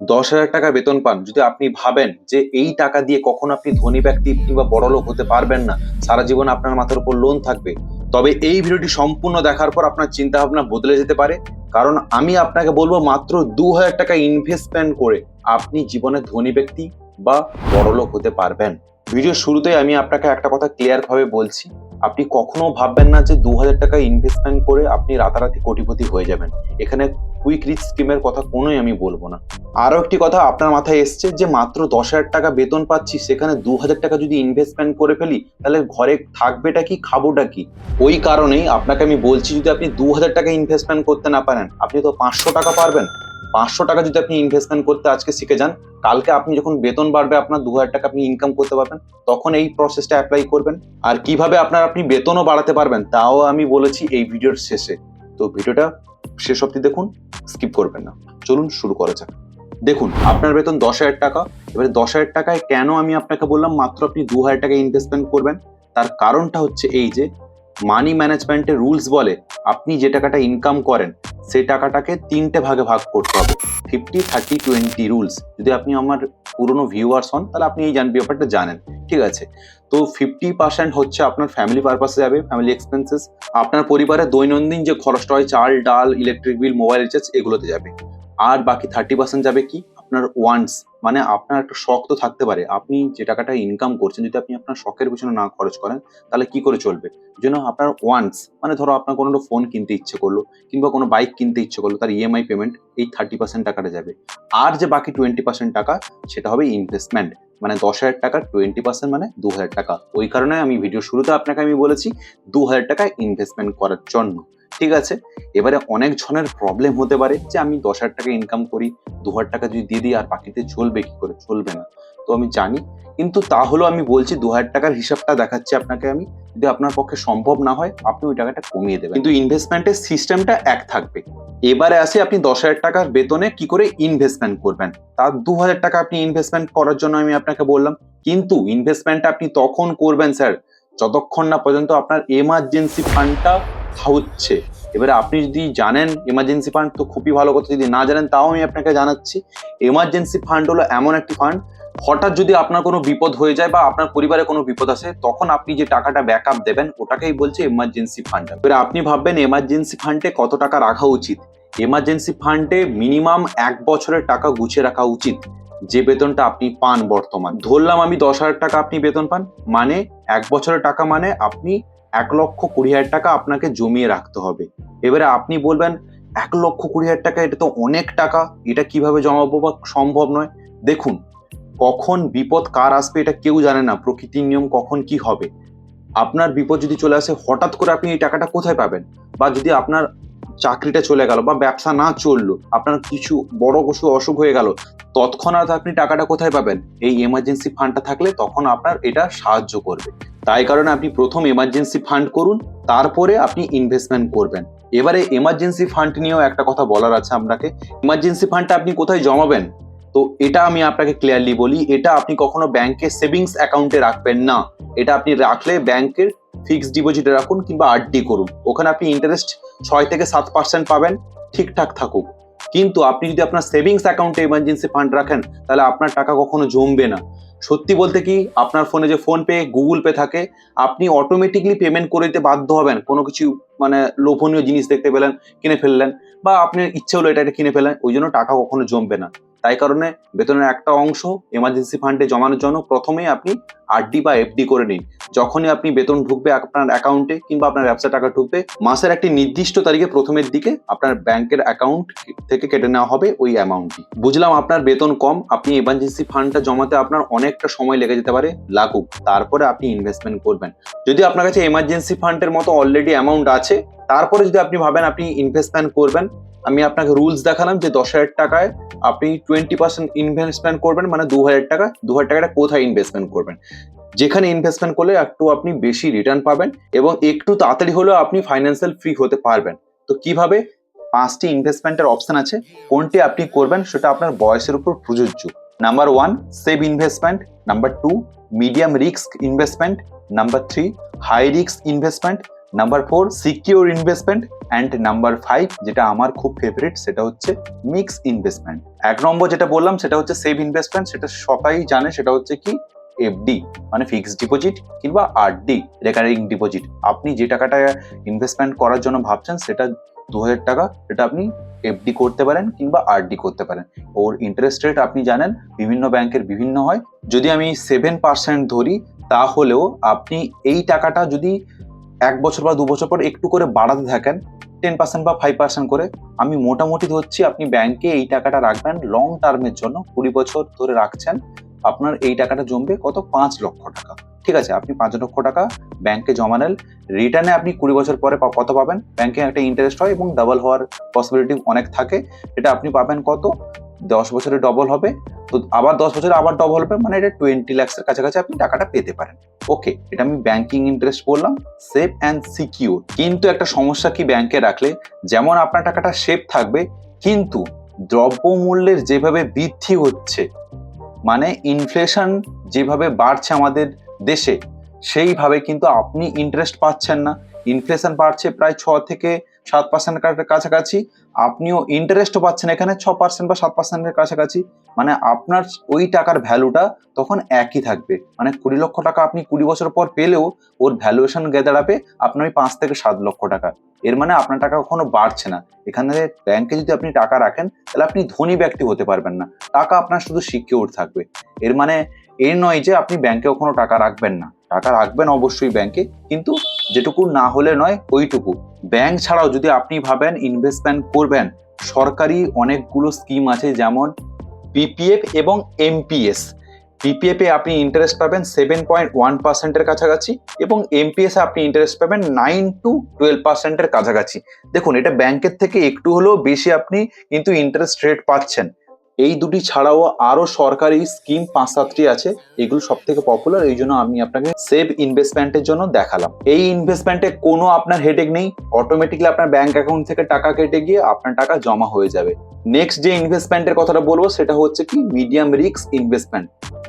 দশ হাজার টাকা বেতন পান। যদি আপনি ভাবেন যে এই টাকা দিয়ে কখনো আপনি ধনী ব্যক্তি কিংবা বড় লোক হতে পারবেন না, সারা জীবন আপনার মাথার উপর লোন থাকবে। তবে এই ভিডিওটি সম্পূর্ণ দেখার পর আপনার চিন্তা ভাবনা বদলে যেতে পারে। কারণ আমি আপনাকে বলব মাত্র দু হাজার টাকা ইনভেস্টমেন্ট করে আপনি জীবনে ধনী ব্যক্তি বা বড় লোক হতে পারবেন। ভিডিও শুরুতেই আমি আপনাকে একটা কথা ক্লিয়ার ভাবে বলছি। আপনি কখনো ভাববেন না যে দু হাজার টাকা ইনভেস্টমেন্ট করে আপনি রাতারাতি কোটিপতি হয়ে যাবেন। এখানে কুইক রিচ স্কিমের কথা কোনোই আমি বলব না। আরও একটি কথা আপনার মাথায় এসছে যে মাত্র দশ হাজার টাকা বেতন পাচ্ছি, সেখানে দু হাজার টাকা যদি ইনভেস্টমেন্ট করে ফেলি, তাহলে ঘরে থাকবেটা কি, খাবোটা কি? ওই কারণেই আপনাকে আমি বলছি, যদি আপনি দু হাজার টাকা ইনভেস্টমেন্ট করতে না পারেন, আপনি তো পাঁচশো টাকা পারবেন। পাঁচশো টাকা যদি আপনি ইনভেস্টমেন্ট করতে আজকে শিখে যান, কালকে আপনি যখন বেতন বাড়বে, আপনার দু হাজার টাকা আপনি ইনকাম করতে পারবেন, তখন এই প্রসেসটা অ্যাপ্লাই করবেন। আর কীভাবে আপনার আপনি বেতনও বাড়াতে পারবেন, তাও আমি বলেছি এই ভিডিওর শেষে। তো ভিডিওটা শেষ অব্দি দেখুন স্কিপ করবেন না। চলুন শুরু করা যাক। দেখুন, আপনার বেতন দশ হাজার টাকা। এবারে দশ হাজার টাকায় কেন আমি আপনাকে বললাম, মাত্র আপনি দু হাজার টাকা ইনভেস্টমেন্ট করবেন? তার কারণটা হচ্ছে এই যে মানি ম্যানেজমেন্টের রুলস বলে, আপনি যে টাকাটা ইনকাম করেন সেই টাকাটাকে তিনটে ভাগে ভাগ করতে হবে। ফিফটি থার্টি টোয়েন্টি রুলস যদি আপনি আমার পুরনো ভিউয়ার্স হন, তাহলে আপনি এই জান, ব্যাপারটা জানেন। ঠিক আছে? তো ফিফটি পার্সেন্ট হচ্ছে আপনার ফ্যামিলি পারপাসে যাবে ফ্যামিলি এক্সপেন্সেস আপনার পরিবারে দৈনন্দিন যে খরচটা হয়, চাল, ডাল ইলেকট্রিক বিল মোবাইল রিচার্জ এগুলোতে যাবে। আর বাকি থার্টি পার্সেন্ট যাবে কি? আপনার ওয়ান্স মানে আপনার একটা শখ তো থাকতে পারে। আপনি যে টাকাটা ইনকাম করছেন, যদি আপনি আপনার শখের পিছনে না খরচ করেন, তাহলে কি করে চলবে? জন্য আপনার ওয়ান্স মানে ধরো আপনার কোনো ফোন কিনতে ইচ্ছে করল, কিংবা কোনো বাইক কিনতে ইচ্ছে করল, তার ইএমআই পেমেন্ট এই থার্টি পার্সেন্ট টাকাটা যাবে। আর যে বাকি টোয়েন্টি পার্সেন্ট টাকা, সেটা হবে ইনভেস্টমেন্ট মানে দশ হাজার টাকার টোয়েন্টি পার্সেন্ট মানে দু হাজার টাকা। ওই কারণে আমি ভিডিও শুরুতে আপনাকে আমি বলেছি, দু হাজার টাকা ইনভেস্টমেন্ট করার জন্য। ঠিক আছে? এবারে অনেক জনের প্রবলেম হতে পারে যে আমি দশ হাজার টাকা ইনকাম করি, দু হাজার টাকা যদি দিয়ে দিই, আর বাকিতে চলবে কি করে? চলবে না। তো আমি জানি, কিন্তু তাহলেও আমি বলছি দু হাজার টাকার হিসাবটা দেখাচ্ছি আপনাকে আমি, যদি আপনার পক্ষে সম্ভব না হয়, আপনি ওই টাকাটা কমিয়ে দেবেন। কিন্তু ইনভেস্টমেন্টের সিস্টেমটা এক থাকবে। এবারে আসি আপনি দশ হাজার টাকার বেতনে কি করে ইনভেস্টমেন্ট করবেন? তার দু হাজার টাকা আপনি ইনভেস্টমেন্ট করার জন্য আমি আপনাকে বললাম। কিন্তু ইনভেস্টমেন্টটা আপনি তখন করবেন, স্যার, যতক্ষণ না পর্যন্ত আপনার এমার্জেন্সি ফান্ডটা হচ্ছে। এবারে আপনি যদি জানেন এমার্জেন্সি ফান্ড তো খুবই ভালো কথা। যদি না জানেন, তাও আমি আপনাকে জানাচ্ছি। এমার্জেন্সি ফান্ড হলো এমন একটি ফান্ড হঠাৎ যদি আপনার কোনো বিপদ হয়ে যায় বা আপনার পরিবারে কোনো বিপদ আসে, তখন আপনি যে টাকাটা ব্যাকআপ দেবেন, ওটাকেই বলছে এমার্জেন্সি ফান্ড এবারে আপনি ভাববেন এমার্জেন্সি ফান্ডে কত টাকা রাখা উচিত? এমার্জেন্সি ফান্ডে মিনিমাম এক বছরের টাকা গুছিয়ে রাখা উচিত, যে বেতনটা আপনি পান বর্তমান। ধরলাম আমি দশ হাজার টাকা আপনি বেতন পান মানে এক বছরের টাকা মানে আপনি এক লক্ষ কুড়ি হাজার টাকা আপনাকে জমিয়ে রাখতে হবে। এবারে আপনি বলবেন, এক লক্ষ কুড়ি হাজার টাকা, এটা তো অনেক টাকা, এটা কীভাবে জমাবো বা সম্ভব নয়? দেখুন, কখন বিপদ কার আসবে এটা কেউ জানে না, প্রকৃতির নিয়ম কখন কি হবে। আপনার বিপদ যদি চলে আসে, হঠাৎ করে আপনি এই টাকাটা কোথায় পাবেন? বা যদি আপনার চাকরিটা চলে গেল বা ব্যবসা না চলল, আপনার কিছু বড় কিছু অসুখ হয়ে গেল, তৎক্ষণাৎ আপনি টাকাটা কোথায় পাবেন? এই এমার্জেন্সি ফান্ডটা থাকলে তখন আপনার এটা সাহায্য করবে। তাই কারণে আপনি প্রথম এমার্জেন্সি ফান্ড করুন, তারপরে আপনি ইনভেস্টমেন্ট করবেন। এবারে এমার্জেন্সি ফান্ড নিয়েও একটা কথা বলার আছে আপনাকে। এমার্জেন্সি ফান্ডটা আপনি কোথায় জমাবেন? তো এটা আমি আপনাকে ক্লিয়ারলি বলি, এটা আপনি কখনো ব্যাংকে সেভিংস অ্যাকাউন্টে রাখবেন না। এটা আপনি রাখলে ব্যাংকের ফিক্সড ডিপোজিটে রাখুন কিংবা আরডি করুন। ওখানে আপনি ইন্টারেস্ট ছয় থেকে সাত পার্সেন্ট পাবেন, ঠিকঠাক থাকুক। কিন্তু আপনি যদি আপনার সেভিংস অ্যাকাউন্টে এমার্জেন্সি ফান্ড রাখেন, তাহলে আপনার টাকা কখনো জমবে না। সত্যি বলতে কি, আপনার ফোনে যে ফোন পে গুগল পে থাকে, আপনি অটোমেটিকলি পেমেন্ট করে দিতে বাধ্য হবেন। কোনো কিছু মানে লোভনীয় জিনিস দেখতে পেলেন, কিনে ফেললেন, বা আপনার ইচ্ছে হলো এটা কিনে ফেলেন, ওই জন্য টাকা কখনো জমবে না। তাই কারণে বেতনের একটা অংশ এমার্জেন্সি ফান্ডে জমানোর জন্য প্রথমেই আপনি আরডি বা এফডি করে নিন। যখনই আপনি বেতন ঢুকবে আপনার অ্যাকাউন্টে কিংবা আপনার ব্যবসা টাকা ঢুকবে, মাসের একটি নির্দিষ্ট তারিখে প্রথমের দিকে আপনার ব্যাংকের অ্যাকাউন্ট থেকে কেটে নেওয়া হবে ওই অ্যামাউন্টটি বুঝলাম আপনার বেতন কম, আপনি এমার্জেন্সি ফান্ডটা জমাতে আপনার অনেকটা সময় লেগে যেতে পারে, লাগুক। তারপরে আপনি ইনভেস্টমেন্ট করবেন। যদি আপনার কাছে এমার্জেন্সি ফান্ডের মতো অলরেডি অ্যামাউন্ট আছে, তারপরে যদি আপনি ভাবেন আপনি ইনভেস্টমেন্ট করবেন আমি আপনাকে রুলস দেখালাম যে দশ হাজার টাকায় আপনি টোয়েন্টি পার্সেন্ট ইনভেস্টমেন্ট করবেন মানে দু হাজার টাকা, দু হাজার টাকাটা কোথায় ইনভেস্টমেন্ট করবেন? যেখানে ইনভেস্টমেন্ট করলে একটু আপনি বেশি রিটার্ন পাবেন এবং একটু তাড়াতাড়ি হলেও আপনি ফাইন্যান্সিয়াল ফ্রি হতে পারবেন। তো কীভাবে? পাঁচটি ইনভেস্টমেন্টের অপশন আছে। কোনটি আপনি করবেন সেটা আপনার বয়সের উপর প্রযোজ্য। Number one save investment number two medium risk investment number three high risk investment number four secure investment and number five যেটা আমার খুব ফেভারিট সেটা হচ্ছে মিক্স ইনভেস্টমেন্ট এক নম্বর যেটা বললাম, সেটা হচ্ছে সেভ ইনভেস্টমেন্ট সেটা সবাই জানে, সেটা হচ্ছে কি? এফডি মানে ফিক্সড ডিপোজিট কিংবা আরডি রেকারিং ডিপোজিট আপনি যে টাকাটা ইনভেস্টমেন্ট করার জন্য ভাবছেন, সেটা দু হাজার টাকা, সেটা আপনি এফডি করতে পারেন কিংবা আরডি করতে পারেন। ওর ইন্টারেস্ট রেট আপনি জানেন, বিভিন্ন ব্যাংকের বিভিন্ন হয়। যদি আমি সেভেন পার্সেন্ট ধরি, তাহলেও আপনি এই টাকাটা যদি এক বছর বা দু বছর পর একটু করে বাড়াতে থাকেন টেন পার্সেন্ট বা ফাইভ পার্সেন্ট করে, আমি মোটামুটি ধরছি আপনি ব্যাংকে এই টাকাটা রাখবেন লং টার্মের জন্য কুড়ি বছর ধরে রাখছেন, আপনার এই টাকাটা জমবে কত? পাঁচ লক্ষ টাকা। ঠিক আছে, আপনি পাঁচ লক্ষ টাকা ব্যাংকে জমা নেন রিটার্নে আপনি কুড়ি বছর পরে কত পাবেন? ব্যাংকে একটা ইন্টারেস্ট হয় এবং ডাবল হওয়ার পসিবিলিটি অনেক থাকে, এটা আপনি পাবেন কত? দশ বছরে ডবল হবে। তো আবার দশ বছরে আবার ডবল হবে মানে এটা টোয়েন্টি ল্যাক্সের কাছাকাছি আপনি টাকাটা পেতে পারেন। ওকে এটা আমি ব্যাংকিং ইন্টারেস্ট বললাম সেফ অ্যান্ড সিকিউর কিন্তু একটা সমস্যা কি ব্যাংকে রাখলে? যেমন আপনার টাকাটা সেফ থাকবে, কিন্তু দ্রব্যমূল্যের যেভাবে বৃদ্ধি হচ্ছে মানে ইনফ্লেশন যেভাবে বাড়ছে আমাদের দেশে, সেইভাবে কিন্তু আপনি ইন্টারেস্ট পাচ্ছেন না। ইনফ্লেশন বাড়ছে প্রায় ছ থেকে সাত পার্সেন্ট কাছাকাছি। আপনিও ইন্টারেস্টও পাচ্ছেন এখানে, ছ পার্সেন্ট বা সাত পার্সেন্টের কাছাকাছি। মানে আপনার ওই টাকার ভ্যালুটা তখন একই থাকবে। মানে কুড়ি লক্ষ টাকা আপনি কুড়ি বছর পর পেলেও ওর ভ্যালুয়েশন দাঁড়াবে আপনার ওই পাঁচ থেকে সাত লক্ষ টাকা। এর মানে আপনার টাকা কখনো বাড়ছে না। এখানে ব্যাংকে যদি আপনি টাকা রাখেন, তাহলে আপনি ধনী ব্যক্তি হতে পারবেন না। টাকা আপনার শুধু সিকিউর থাকবে। এর মানে এর নয় যে আপনি ব্যাংকে কখনো টাকা রাখবেন না। টাকা রাখবেন অবশ্যই ব্যাংকে কিন্তু যেটুকু না হলে নয়, ওইটুকু। ব্যাংক ছাড়াও যদি আপনি ভাবেন ইনভেস্টমেন্ট করবেন, সরকারি অনেকগুলো স্কিম আছে যেমন পিপিএফ এবং এমপিএস পিপিএফ আপনি ইন্টারেস্ট পাবেন সেভেন পয়েন্ট ওয়ান পার্সেন্টের কাছাকাছি এবং এমপিএস এ আপনি ইন্টারেস্ট পাবেন নাইন টু টুয়েলভ পার্সেন্টের কাছাকাছি। দেখুন, এটা ব্যাংকের থেকে একটু হলেও বেশি আপনি কিন্তু ইন্টারেস্ট রেট পাচ্ছেন। এই দুটি ছাড়াও আরও সরকারি স্কিম পাঁচ সাতটি আছে, এগুলো সব থেকে পপুলার এই জন্য আমি আপনাকে সেভ ইনভেস্টমেন্টের জন্য দেখালাম। এই ইনভেস্টমেন্টে কোনো আপনার হেডেক নেই অটোমেটিকলি আপনার ব্যাংক অ্যাকাউন্ট থেকে টাকা কেটে গিয়ে আপনার টাকা জমা হয়ে যাবে। নেক্সট যে ইনভেস্টমেন্টের কথাটা বলব, সেটা হচ্ছে কি মিডিয়াম রিস্ক ইনভেস্টমেন্ট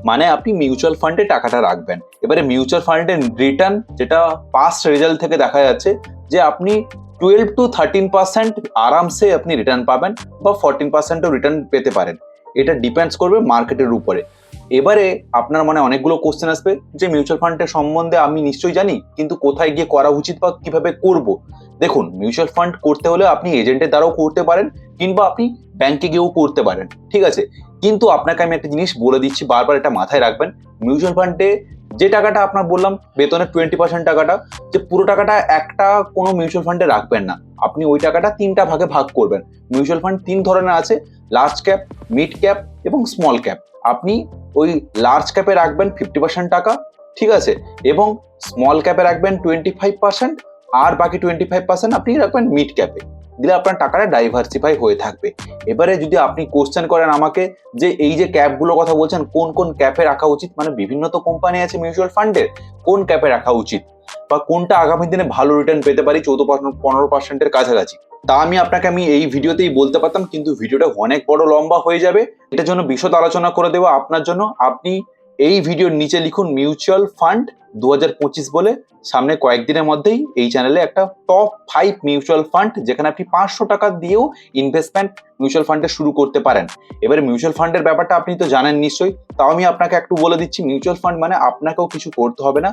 মানে আপনি মিউচুয়াল ফান্ডে টাকাটা রাখবেন। এবারে মিউচুয়াল ফান্ডের রিটার্ন যেটা পাস্ট রেজাল্ট থেকে দেখা যাচ্ছে, যে আপনি টুয়েলভ টু থার্টিন পার্সেন্ট আরামসে আপনি রিটার্ন পাবেন বা ফোরটিন পার্সেন্টও রিটার্ন পেতে পারেন। এটা ডিপেন্ডস করবে মার্কেটের উপরে। এবারে আপনার মানে অনেকগুলো কোশ্চেন আসবে যে মিউচুয়াল ফান্ডের সম্বন্ধে আমি নিশ্চয়ই জানি, কিন্তু কোথায় গিয়ে করা উচিত বা কীভাবে করব? দেখুন মিউচুয়াল ফান্ড করতে হলে আপনি এজেন্টের দ্বারাও করতে পারেন কিংবা আপনি ব্যাংকে গিয়েও করতে পারেন। ঠিক আছে? কিন্তু আপনাকে আমি একটা জিনিস বলে দিচ্ছি, বারবার এটা মাথায় রাখবেন। মিউচুয়াল ফান্ডে যে টাকাটা আপনার বললাম বেতনের টোয়েন্টি পার্সেন্ট টাকাটা, যে পুরো টাকাটা একটা কোনো মিউচুয়াল ফান্ডে রাখবেন না। আপনি ওই টাকাটা তিনটা ভাগে ভাগ করবেন। মিউচুয়াল ফান্ড তিন ধরনের আছে লার্জ ক্যাপ মিড ক্যাপ এবং স্মল ক্যাপ আপনি ওই লার্জ ক্যাপে রাখবেন ফিফটি পার্সেন্ট টাকা, ঠিক আছে? এবং স্মল ক্যাপে রাখবেন টোয়েন্টি ফাইভ পার্সেন্ট আর বাকি টোয়েন্টি ফাইভ পার্সেন্ট আপনি রাখবেন মিড ক্যাপে দিলে আপনার টাকাটা ডাইভার্সিফাই হয়ে থাকবে। এবারে যদি আপনি কোশ্চেন করেন আমাকে যে এই যে ক্যাপগুলো কথা বলছেন, কোন কোন ক্যাপে রাখা উচিত? মানে বিভিন্ন তো কোম্পানি আছে মিউচুয়াল ফান্ডের কোন ক্যাপে রাখা উচিত? বা কোনটা আগামী দিনে ভালো রিটার্ন পেতে পারি? চৌদ্দ পনেরো পার্সেন্টের কাছাকাছি। তা আমি আপনাকে আমি এই ভিডিওতেই বলতে পারতাম, কিন্তু ভিডিওটা অনেক বড় লম্বা হয়ে যাবে। এটার জন্য বিশদ আলোচনা করে দেবো আপনার জন্য। আপনি এই ভিডিওর নিচে লিখুন মিউচুয়াল ফান্ড দু হাজার পঁচিশ বলে। সামনে কয়েকদিনের মধ্যেই এই চ্যানেলে একটা টপ ফাইভ মিউচুয়াল ফান্ড যেখানে আপনি পাঁচশো টাকা দিয়েও ইনভেস্টমেন্ট মিউচুয়াল ফান্ডে শুরু করতে পারেন। এবারে মিউচুয়াল ফান্ডের ব্যাপারটা আপনি তো জানেন নিশ্চয়ই, তাও আমি আপনাকে একটু বলে দিচ্ছি মিউচুয়াল ফান্ড মানে আপনাকেও কিছু করতে হবে না।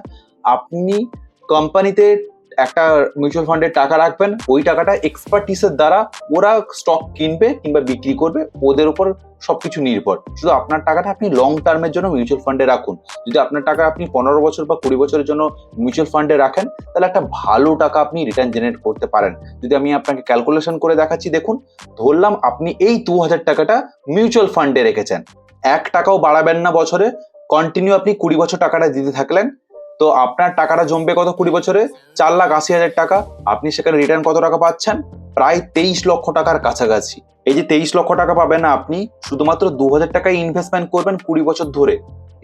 আপনি কোম্পানিতে একটা মিউচুয়াল ফান্ডে টাকা রাখবেন, ওই টাকাটা এক্সপার্টিসের দ্বারা ওরা স্টক কিনবে কিংবা বিক্রি করবে, ওদের উপর সবকিছু নির্ভর। শুধু আপনার টাকাটা আপনি লং টার্মের জন্য মিউচুয়াল ফান্ডে রাখুন। যদি আপনার টাকা আপনি পনেরো বছর বা কুড়ি বছরের জন্য মিউচুয়াল ফান্ডে রাখেন, তাহলে একটা ভালো টাকা আপনি রিটার্ন জেনারেট করতে পারেন। যদি আমি আপনাকে ক্যালকুলেশন করে দেখাচ্ছি, দেখুন, ধরলাম আপনি এই দু হাজার টাকাটা মিউচুয়াল ফান্ডে রেখেছেন। এক টাকাও বাড়াবেন না বছরে কন্টিনিউ আপনি কুড়ি বছর টাকাটা দিতে থাকলেন তো আপনার টাকাটা জমবে কত কুড়ি বছরে? চার লাখ আশি হাজার টাকা। আপনি সেখানে রিটার্ন কত টাকা পাচ্ছেন? প্রায় তেইশ লক্ষ টাকার কাছাকাছি। এই যে তেইশ লক্ষ টাকা পাবেন আপনি, শুধুমাত্র দু হাজার টাকায় ইনভেস্টমেন্ট করবেন কুড়ি বছর ধরে।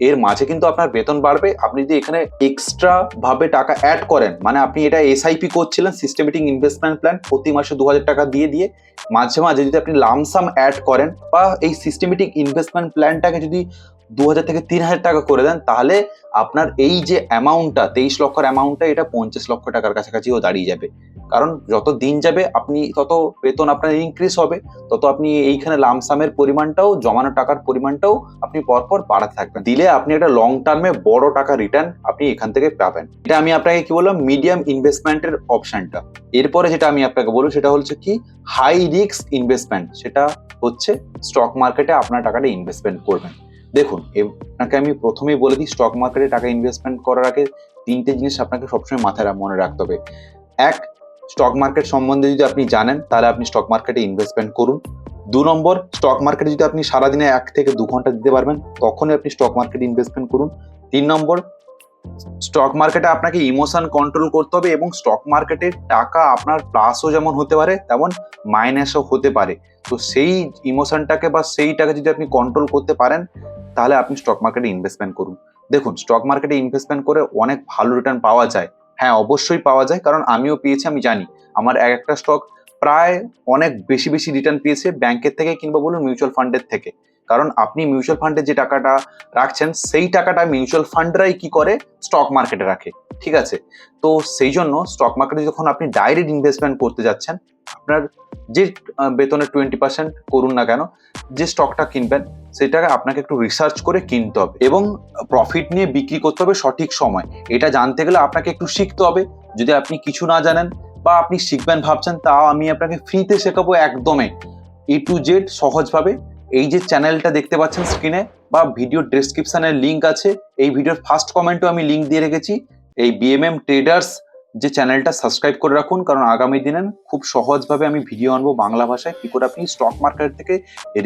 এর মাঝে কিন্তু আপনার বেতন বাড়বে। আপনি যদি এখানে এক্সট্রা ভাবে টাকা অ্যাড করেন মানে আপনি এটা এসআইপি করছিলেন সিস্টেমেটিক ইনভেস্টমেন্ট প্ল্যান প্রতি মাসে দু হাজার টাকা দিয়ে দিয়ে, মাঝে মাঝে যদি আপনি লামসাম অ্যাড করেন বা এই সিস্টেমেটিক ইনভেস্টমেন্ট প্ল্যানটাকে যদি দু হাজার থেকে তিন হাজার টাকা করে দেন, তাহলে আপনার এই যে অ্যামাউন্টটা তেইশ লক্ষের অ্যামাউন্টটা এটা পঞ্চাশ লক্ষ টাকার কাছাকাছিও দাঁড়িয়ে যাবে। কারণ যত দিন যাবে, আপনি তত বেতন আপনার ইনক্রিজ হবে, তত আপনি এইখানে লামসামের পরিমাণটাও, জমানো টাকার পরিমাণটাও আপনি পরপর বাড়াতে থাকবেন। দিলে আপনি একটা লং টার্মে বড় টাকা রিটার্ন আপনি এখান থেকে পাবেন। এটা আমি আপনাকে কি বললাম? মিডিয়াম ইনভেস্টমেন্টের অপশনটা এরপরে যেটা আমি আপনাকে বলব, সেটা হচ্ছে কি? হাই রিস্ক ইনভেস্টমেন্ট সেটা হচ্ছে স্টক মার্কেটে আপনার টাকাটা ইনভেস্টমেন্ট করবেন। দেখুন, আপনাকে আমি প্রথমেই বলে দিই স্টক মার্কেটে টাকা ইনভেস্টমেন্ট করার আগে তিনটে জিনিস আপনাকে সবসময় মাথায় মনে রাখতে হবে। এক স্টক মার্কেট সম্বন্ধে যদি আপনি জানেন, তাহলে আপনি স্টক মার্কেটে ইনভেস্টমেন্ট করুন। দু নম্বর স্টক মার্কেটে যদি আপনি সারাদিনে এক থেকে দু ঘণ্টা দিতে পারবেন, তখনই আপনি স্টক মার্কেটে ইনভেস্টমেন্ট করুন। তিন নম্বর স্টক মার্কেটে আপনাকে ইমোশন কন্ট্রোল করতে হবে এবং স্টক মার্কেটে টাকা আপনার প্লাসও যেমন হতে পারে, তেমন মাইনাসও হতে পারে। তো সেই ইমোশনটাকে বা সেইটাকে যদি আপনি কন্ট্রোল করতে পারেন তাহলে আপনি স্টক মার্কেটে ইনভেস্টমেন্ট করুন। দেখুন স্টক মার্কেটে ইনভেস্টমেন্ট করে অনেক ভালো রিটার্ন পাওয়া যায়। হ্যাঁ অবশ্যই পাওয়া যায়, কারণ আমিও পেয়েছি, আমি জানি। আমার এক একটা স্টক প্রায় অনেক বেশি বেশি রিটার্ন পেয়েছে ব্যাংকের থেকে কিংবা বলুন মিউচুয়াল ফান্ডের থেকে। কারণ আপনি মিউচুয়াল ফান্ডে যে টাকাটা রাখছেন, সেই টাকাটা মিউচুয়াল ফান্ডরাই কি করে? স্টক মার্কেটে রাখে। ঠিক আছে? তো সেই জন্য স্টক মার্কেটে যখন আপনি ডাইরেক্ট ইনভেস্টমেন্ট করতে যাচ্ছেন আপনার যে বেতনের টোয়েন্টি পার্সেন্ট করুন না কেন, যে স্টকটা কিনবেন, সেটাকে আপনাকে একটু রিসার্চ করে কিনতে হবে এবং প্রফিট নিয়ে বিক্রি করতে হবে সঠিক সময়। এটা জানতে গেলে আপনাকে একটু শিখতে হবে। যদি আপনি কিছু না জানেন বা আপনি শিখবেন ভাবছেন, তাও আমি আপনাকে ফ্রিতে শেখাবো একদমে এ টু জেড সহজভাবে এই যে চ্যানেলটা দেখতে পাচ্ছেন স্ক্রিনে বা ভিডিও ডেসক্রিপশনের লিঙ্ক আছে, এই ভিডিওর ফার্স্ট কমেন্টও আমি লিঙ্ক দিয়ে রেখেছি। এই বিএমএম ট্রেডার্স যে চ্যানেলটা সাবস্ক্রাইব করে রাখুন, কারণ আগামী দিনে খুব সহজভাবে আমি ভিডিও আনব বাংলা ভাষায়। কী করে আপনি স্টক মার্কেট থেকে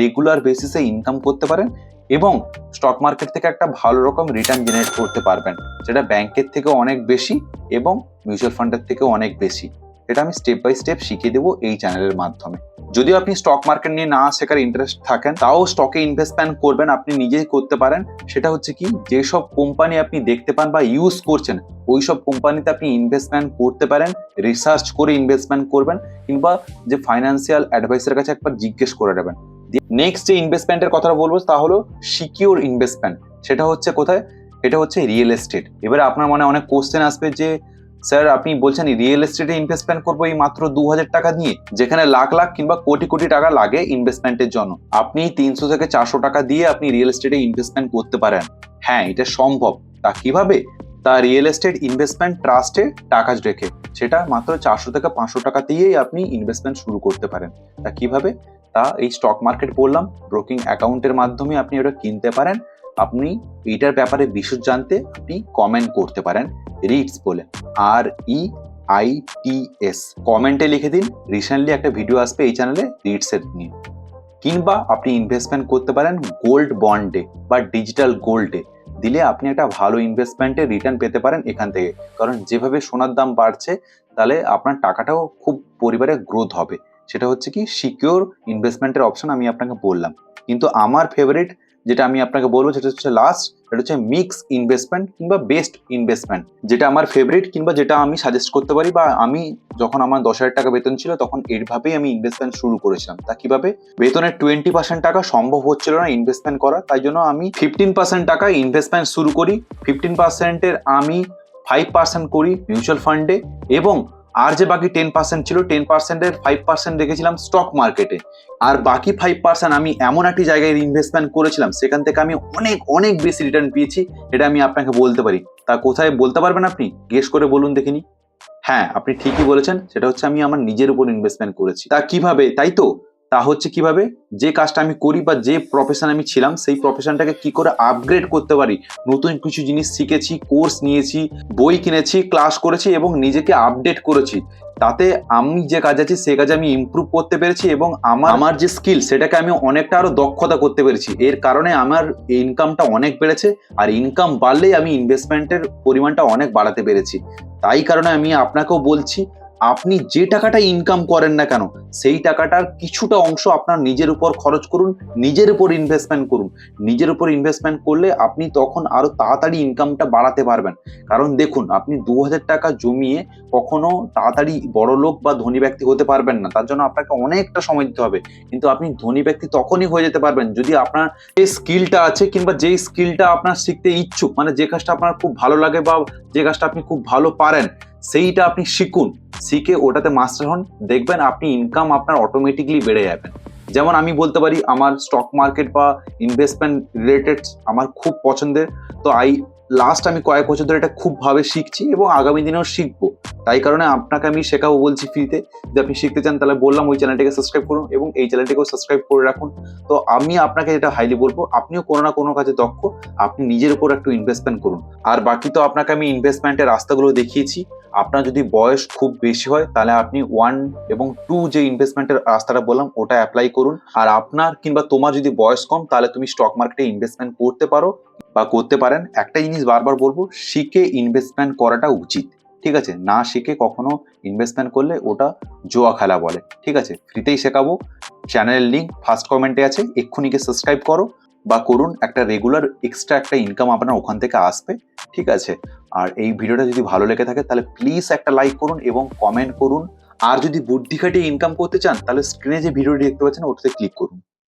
রেগুলার বেসিসে ইনকাম করতে পারেন এবং স্টক মার্কেট থেকে একটা ভালো রকম রিটার্ন জেনারেট করতে পারবেন, যেটা ব্যাংকের থেকে অনেক বেশি এবং মিউচুয়াল ফান্ডের থেকে অনেক বেশি। এটা আমি স্টেপ বাই স্টেপ শিখিয়ে দেবো এই চ্যানেলের মাধ্যমে। যদিও আপনি স্টক মার্কেট নিয়ে না শেখার ইন্টারেস্ট থাকেন, তাও স্টকে ইনভেস্টমেন্ট করবেন, আপনি নিজেই করতে পারেন। সেটা হচ্ছে কি, যেসব কোম্পানি আপনি দেখতে পান বা ইউজ করছেন ওই সব কোম্পানিতে আপনি ইনভেস্টমেন্ট করতে পারেন রিসার্চ করে ইনভেস্টমেন্ট করবেন, কিংবা যে ফাইন্যান্সিয়াল অ্যাডভাইসের কাছে একবার জিজ্ঞেস করে নেবেন। নেক্সট যে ইনভেস্টমেন্টের কথা বলব, তা হলো সিকিউর ইনভেস্টমেন্ট সেটা হচ্ছে কোথায়? এটা হচ্ছে রিয়েল এস্টেট এবারে আপনার মনে অনেক কোশ্চেন আসবে যে স্যার আপনি বলছেন রিয়েল এস্টেটে ইনভেস্টমেন্ট করব এই মাত্র দু হাজার টাকা নিয়ে, যেখানে লাখ লাখ কিংবা কোটি কোটি টাকা লাগে ইনভেস্টমেন্টের জন্য। আপনি তিনশো থেকে চারশো টাকা দিয়ে আপনি রিয়েল এস্টেটে ইনভেস্টমেন্ট করতে পারেন। হ্যাঁ এটা সম্ভব। তা কীভাবে? তা রিয়েল এস্টেট ইনভেস্টমেন্ট ট্রাস্টে টাকা রেখে। সেটা মাত্র চারশো থেকে পাঁচশো টাকা দিয়েই আপনি ইনভেস্টমেন্ট শুরু করতে পারেন। তা কীভাবে? তা এই স্টক মার্কেট বললাম ব্রোকিং অ্যাকাউন্টের মাধ্যমে আপনি ওটা কিনতে পারেন। আপনি এইটার ব্যাপারে বিশদ জানতে আপনি কমেন্ট করতে পারেন। রিটস বলে আর ই আই টি এস কমেন্টে লিখে দিন রিসেন্টলি একটা ভিডিও আসবে এই চ্যানেলে রিটস এর নিয়ে। কিংবা আপনি ইনভেস্টমেন্ট করতে পারেন গোল্ড বন্ডে বা ডিজিটাল গোল্ডে দিলে আপনি একটা ভালো ইনভেস্টমেন্টে রিটার্ন পেতে পারেন এখান থেকে। কারণ যেভাবে সোনার দাম বাড়ছে, তাহলে আপনার টাকাটাও খুব পরিবারে গ্রোথ হবে। সেটা হচ্ছে কি সিকিউর ইনভেস্টমেন্টের অপশন আমি আপনাকে বললাম। কিন্তু আমার ফেভারিট যেটা আমি আপনাকে বলব সেটা হচ্ছে লাস্ট এটা হচ্ছে মিক্স ইনভেস্টমেন্ট কিংবা বেস্ট ইনভেস্টমেন্ট যেটা আমার ফেভারিট কিংবা যেটা আমি সাজেস্ট করতে পারি বা আমি যখন আমার দশ হাজার টাকা বেতন ছিল তখন এইভাবেই আমি ইনভেস্টমেন্ট শুরু করেছিলাম। তা কীভাবে? বেতনের টোয়েন্টি পার্সেন্ট টাকা সম্ভব হচ্ছিল না ইনভেস্টমেন্ট করা, তাই জন্য আমি ফিফটিন পার্সেন্ট টাকা ইনভেস্টমেন্ট শুরু করি। ফিফটিন পার্সেন্টের আমি ফাইভ পার্সেন্ট করি মিউচুয়াল ফান্ডে এবং আর যে বাকি টেন পার্সেন্ট ছিল টেন পার্সেন্টের ফাইভ পার্সেন্ট রেখেছিলাম স্টক মার্কেটে আর বাকি ফাইভ পার্সেন্ট আমি এমন একটি জায়গায় ইনভেস্টমেন্ট করেছিলাম, সেখান থেকে আমি অনেক অনেক বেশি রিটার্ন পেয়েছি এটা আমি আপনাকে বলতে পারি। তা কোথায় বলতে পারবেন আপনি? গেস করে বলুন দেখিনি হ্যাঁ আপনি ঠিকই বলেছেন, সেটা হচ্ছে আমি আমার নিজের উপর ইনভেস্টমেন্ট করেছি। তা কীভাবে? তাই তো? তা হচ্ছে কীভাবে? যে কাজটা আমি করি বা যে প্রফেশন আমি ছিলাম, সেই প্রফেশনটাকে কি করে আপগ্রেড করতে পারি? নতুন কিছু জিনিস শিখেছি কোর্স নিয়েছি, বই কিনেছি ক্লাস করেছি এবং নিজেকে আপডেট করেছি। তাতে আমি যে কাজ আছি, সে কাজে আমি ইমপ্রুভ করতে পেরেছি এবং আমার আমার যে স্কিল সেটাকে আমি অনেকটা আরও দক্ষতা করতে পেরেছি। এর কারণে আমার ইনকামটা অনেক বেড়েছে আর ইনকাম বাড়লেই আমি ইনভেস্টমেন্টের পরিমাণটা অনেক বাড়াতে পেরেছি। তাই কারণে আমি আপনাকেও বলছি আপনি যে টাকাটা ইনকাম করেন না কেন, সেই টাকাটার কিছুটা অংশ আপনার নিজের উপর খরচ করুন, নিজের উপর ইনভেস্টমেন্ট করুন। নিজের উপর ইনভেস্টমেন্ট করলে আপনি তখন আরও তাড়াতাড়ি ইনকামটা বাড়াতে পারবেন। কারণ দেখুন, আপনি দু হাজার টাকা জমিয়ে কখনো তাড়াতাড়ি বড় লোক বা ধনী ব্যক্তি হতে পারবেন না। তার জন্য আপনাকে অনেকটা সময় দিতে হবে। কিন্তু আপনি ধনী ব্যক্তি তখনই হয়ে যেতে পারবেন যদি আপনার যে স্কিলটা আছে কিংবা যেই স্কিলটা আপনার শিখতে ইচ্ছুক মানে যে কাজটা আপনার খুব ভালো লাগে বা যে কাজটা আপনি খুব ভালো পারেন সেইটা আপনি শিখুন, শিখে ওটাতে মাস্টার হন, দেখবেন আপনি ইনকাম আপনার অটোমেটিকলি বেড়ে যাবেন যেমন আমি বলতে পারি, আমার স্টক মার্কেট বা ইনভেস্টমেন্ট রিলেটেড আমার খুব পছন্দের, তো আই লাস্ট আমি কয়েক বছর ধরে এটা খুব ভাবে শিখছি এবং আগামী দিনেও শিখব। তাই কারণে আপনাকে আমি শেখাবো বলছি ফ্রিতে যদি আপনি শিখতে চান তাহলে বললাম ওই চ্যানেলটিকে সাবস্ক্রাইব করুন এবং এই চ্যানেলটিকেও সাবস্ক্রাইব করে রাখুন। তো আমি আপনাকে যেটা হাইলি বলব, আপনিও কোনো না কোনো কাজে দক্ষ, আপনি নিজের উপর একটু ইনভেস্টমেন্ট করুন। আর বাকি তো আপনাকে আমি ইনভেস্টমেন্টের রাস্তাগুলো দেখিয়েছি। আপনার যদি বয়স খুব বেশি হয়, তাহলে আপনি ওয়ান এবং টু যে ইনভেস্টমেন্টের রাস্তাটা বললাম, ওটা অ্যাপ্লাই করুন। আর আপনার কিংবা তোমার যদি বয়স কম, তাহলে তুমি স্টক মার্কেটে ইনভেস্টমেন্ট করতে পারো। বা করতে পারেন, একটা জিনিস বারবার বলব, শিখে ইনভেস্টমেন্ট করাটা উচিত, ঠিক আছে? না শিখে কখনো ইনভেস্টমেন্ট করলে ওটা জোয়া খেলা বলে, ঠিক আছে? ফ্রিতেই শেখাবো চ্যানেলের লিঙ্ক ফার্স্ট কমেন্টে আছে, এক্ষুনি গিয়ে সাবস্ক্রাইব করো বা করুন, একটা রেগুলার এক্সট্রা একটা ইনকাম আপনার ওখান থেকে আসবে, ঠিক আছে? আর এই ভিডিওটা যদি ভালো লেগে থাকে, তাহলে প্লিজ একটা লাইক করুন এবং কমেন্ট করুন। আর যদি বুদ্ধি খাটিয়ে ইনকাম করতে চান, তাহলে স্ক্রিনে যে ভিডিওটি দেখতে পাচ্ছেন, ওটাতে ক্লিক করুন।